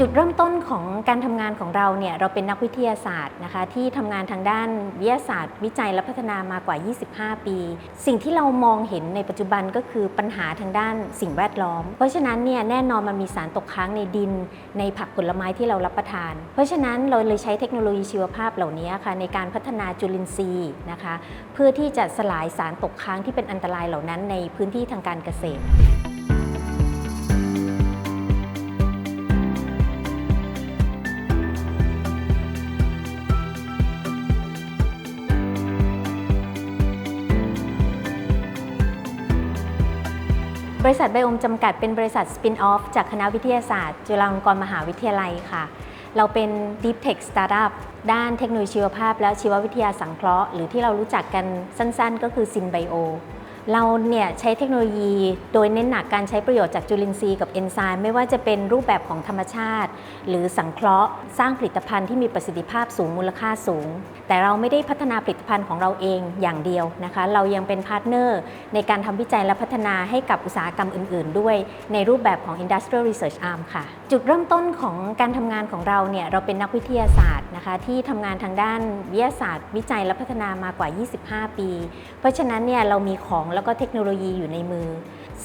จุดเริ่มต้นของการทำงานของเราเนี่ยเราเป็นนักวิทยาศาสตร์นะคะที่ทำงานทางด้านวิทยาศาสตร์ วิจัยและพัฒนามากว่า 25 ปี สิ่งที่เรามองเห็นในปัจจุบันก็คือปัญหาทางด้านสิ่งแวดล้อม เพราะฉะนั้นเนี่ยแน่นอนมันมีสารตกค้างในดิน ในผักผลไม้ที่เรารับประทาน เพราะฉะนั้นเราเลยใช้เทคโนโลยีชีวภาพเหล่านี้ค่ะในการพัฒนาจุลินทรีย์นะคะเพื่อที่จะสลายสารตกค้างที่เป็นอันตรายเหล่านั้นในพื้นที่ทางการเกษตร บริษัทไบโอมจำกัดเป็นบริษัทสปินออฟจากคณะวิทยาศาสตร์จุฬาลงกรณ์มหาวิทยาลัยค่ะ เราเป็น Deep Tech Startup ด้านเทคโนโลยีชีวภาพและชีววิทยาสังเคราะห์ หรือที่เรารู้จักกันสั้นๆ ก็คือซินไบโอ เราเนี่ยใช้เทคโนโลยีโดยเน้นหนักการใช้ประโยชน์จากจุลินทรีย์กับเอนไซม์ไม่ว่าจะเป็นรูปแบบของธรรมชาติ หรือสังเคราะห์ สร้างผลิตภัณฑ์ที่มีประสิทธิภาพสูงมูลค่าสูง แต่เราไม่ได้พัฒนาผลิตภัณฑ์ของเราเองอย่างเดียวนะคะ เรายังเป็นพาร์ทเนอร์ในการทำวิจัยและพัฒนาให้กับอุตสาหกรรมอื่น ๆ ด้วย ในรูปแบบของ Industrial Research Arm ค่ะ จุดเริ่มต้นของการทำงานของเราเนี่ยเราเป็นนักวิทยาศาสตร์นะคะที่ทำงานทางด้านวิทยาศาสตร์ วิจัยและพัฒนามากว่า 25 ปี เพราะฉะนั้นเนี่ยเรามีของแล้วก็เทคโนโลยีอยู่ในมือ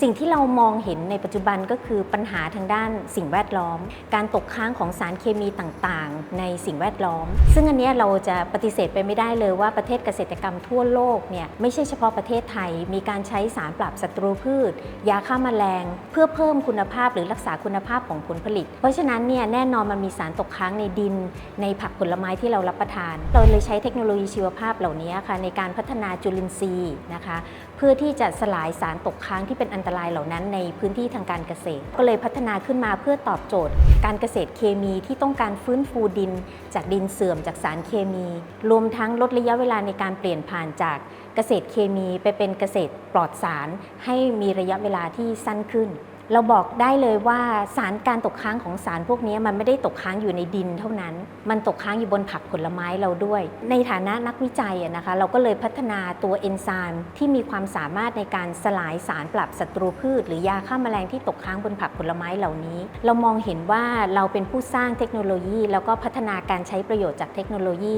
สิ่งที่เรามองเห็นในปัจจุบันก็คือปัญหาทางด้านสิ่งแวดล้อม การตกค้างของสารเคมีต่างๆ ในสิ่งแวดล้อม ซึ่งอันนี้เราจะปฏิเสธไปไม่ได้เลยว่าประเทศเกษตรกรรมทั่วโลกเนี่ยไม่ใช่เฉพาะประเทศไทย มีการใช้สารปราบศัตรูพืช ยาฆ่าแมลง เพื่อเพิ่มคุณภาพหรือรักษาคุณภาพของผลผลิต เพราะฉะนั้นเนี่ยแน่นอนมันมีสารตกค้างในดิน ในผักผลไม้ที่เรารับประทาน เราเลยใช้เทคโนโลยีชีวภาพเหล่านี้ค่ะในการพัฒนาจุลินทรีย์นะคะ พื่อที่จะสลายสารตกค้างที่เป็นอันตรายเหล่านั้นในพื้นที่ทางการเกษตร ก็เลยพัฒนาขึ้นมาเพื่อตอบโจทย์ การเกษตรเคมีที่ต้องการฟื้นฟูดิน จากดินเสื่อมจากสารเคมี รวมทั้งลดระยะเวลาในการเปลี่ยนผ่านจากเกษตรเคมีไปเป็นเกษตรปลอดสาร ให้มีระยะเวลาที่สั้นขึ้น เราบอกได้เลยว่าสารการตกค้างของสารพวกนี้มันไม่ได้ตกค้างอยู่ในดินเท่านั้น มันตกค้างอยู่บนผักผลไม้เราด้วย ในฐานะนักวิจัยนะคะ เราก็เลยพัฒนาตัวเอนไซม์ที่มีความสามารถในการสลายสารปรับศัตรูพืช หรือยาฆ่าแมลงที่ตกค้างบนผักผลไม้เหล่านี้ เรามองเห็นว่าเราเป็นผู้สร้างเทคโนโลยี แล้วก็พัฒนาการใช้ประโยชน์จากเทคโนโลยี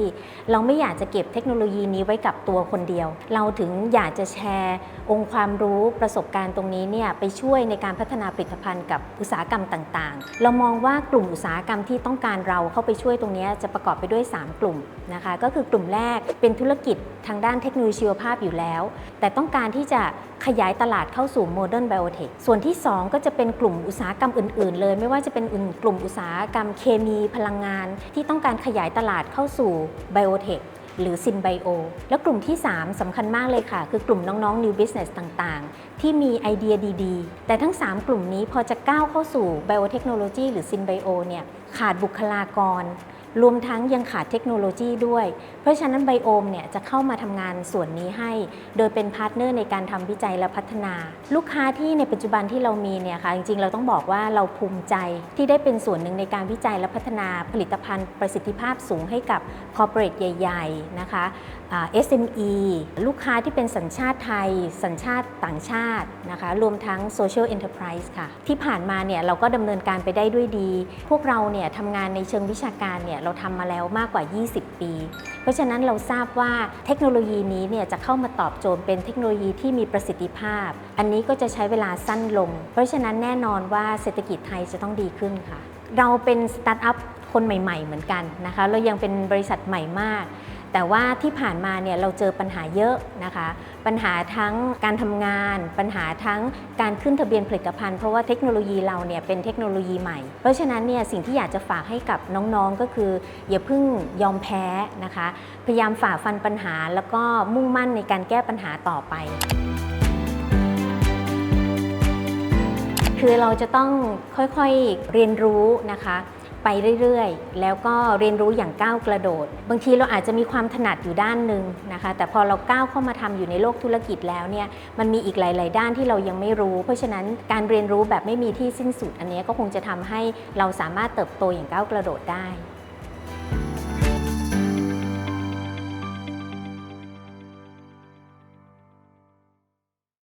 เราไม่อยากจะเก็บเทคโนโลยีนี้ไว้กับตัวคนเดียว เราถึงอยากจะแชร์ องค์ความรู้ประสบการณ์ตรงนี้เนี่ยไปช่วยในการพัฒนานาผลิตภัณฑ์กับอุตสาหกรรมต่างๆ เรามองว่ากลุ่มอุตสาหกรรมที่ต้องการเราเข้าไปช่วยตรงนี้จะประกอบไปด้วย 3 กลุ่มนะคะ ก็คือกลุ่มแรกเป็นธุรกิจทางด้านเทคโนโลยีชีวภาพอยู่แล้ว แต่ต้องการที่จะขยายตลาดเข้าสู่โมเดิร์นไบโอเทค ส่วนที่ 2 ก็จะเป็นกลุ่มอุตสาหกรรมอื่น ๆ เลย ไม่ว่าจะเป็นอื่นกลุ่มอุตสาหกรรมเคมีพลังงาน ที่ต้องการขยายตลาดเข้าสู่ไบโอเทค หรือซินไบโอ แล้วกลุ่มที่ 3สำคัญมากเลยค่ะ คือกลุ่มน้องๆ New Business ต่างๆ ที่มีไอเดียดีๆ แต่ทั้ง 3 กลุ่มนี้พอจะก้าวเข้าสู่ไบโอเทคโนโลยีหรือซินไบโอเนี่ยขาดบุคลากร รวมทั้งยังขาดเทคโนโลยีด้วย เพราะฉะนั้นไบโอมเนี่ยจะเข้ามาทำงานส่วนนี้ให้ โดยเป็นพาร์ทเนอร์ในการทำวิจัยและพัฒนา ลูกค้าที่ในปัจจุบันที่เรามีเนี่ยค่ะจริงๆ เราต้องบอกว่าเราภูมิใจที่ได้เป็นส่วนหนึ่งในการวิจัยและพัฒนาผลิตภัณฑ์ประสิทธิภาพสูงให้กับคอร์ปอเรทใหญ่ ๆ นะคะ SME ลูกค้าที่เป็นสัญชาติไทย สัญชาติต่างชาตินะคะรวมทั้ง Social Enterprise ค่ะ ที่ผ่านมาเนี่ยเราก็ดำเนินการไปได้ด้วยดี พวกเราเนี่ยทำงานในเชิงวิชาการเนี่ยเราทำมาแล้วมากกว่า 20 ปี เพราะฉะนั้นเราทราบว่าเทคโนโลยีนี้เนี่ยจะเข้ามาตอบโจทย์เป็นเทคโนโลยีที่มีประสิทธิภาพ อันนี้ก็จะใช้เวลาสั้นลง เพราะฉะนั้นแน่นอนว่าเศรษฐกิจไทยจะต้องดีขึ้นค่ะ เราเป็นสตาร์ทอัพคนใหม่ ๆ เหมือนกันนะคะเรายังเป็นบริษัทใหม่มาก แต่ว่าที่ผ่านมาเนี่ยเราเจอปัญหาเยอะนะคะ ปัญหาทั้งการทำงาน ปัญหาทั้งการขึ้นทะเบียนผลิตภัณฑ์เพราะว่าเทคโนโลยีเราเนี่ยเป็นเทคโนโลยีใหม่ เพราะฉะนั้นเนี่ยสิ่งที่อยากจะฝากให้กับน้องๆก็คือ อย่าเพิ่งยอมแพ้นะคะ พยายามฝ่าฟันปัญหา แล้วก็มุ่งมั่นในการแก้ปัญหาต่อไปคือเราจะต้องค่อยๆเรียนรู้นะคะ ไปเรื่อยๆ แล้วก็เรียนรู้อย่างก้าวกระโดด บางทีเราอาจจะมีความถนัดอยู่ด้านหนึ่งนะคะ แต่พอเราก้าวเข้ามาทำอยู่ในโลกธุรกิจแล้วเนี่ย มันมีอีกหลาย ๆ ด้านที่เรายังไม่รู้ เพราะฉะนั้นการเรียนรู้แบบไม่มีที่สิ้นสุดอันนี้ก็คงจะทำให้เราสามารถเติบโตอย่างก้าวกระโดดได้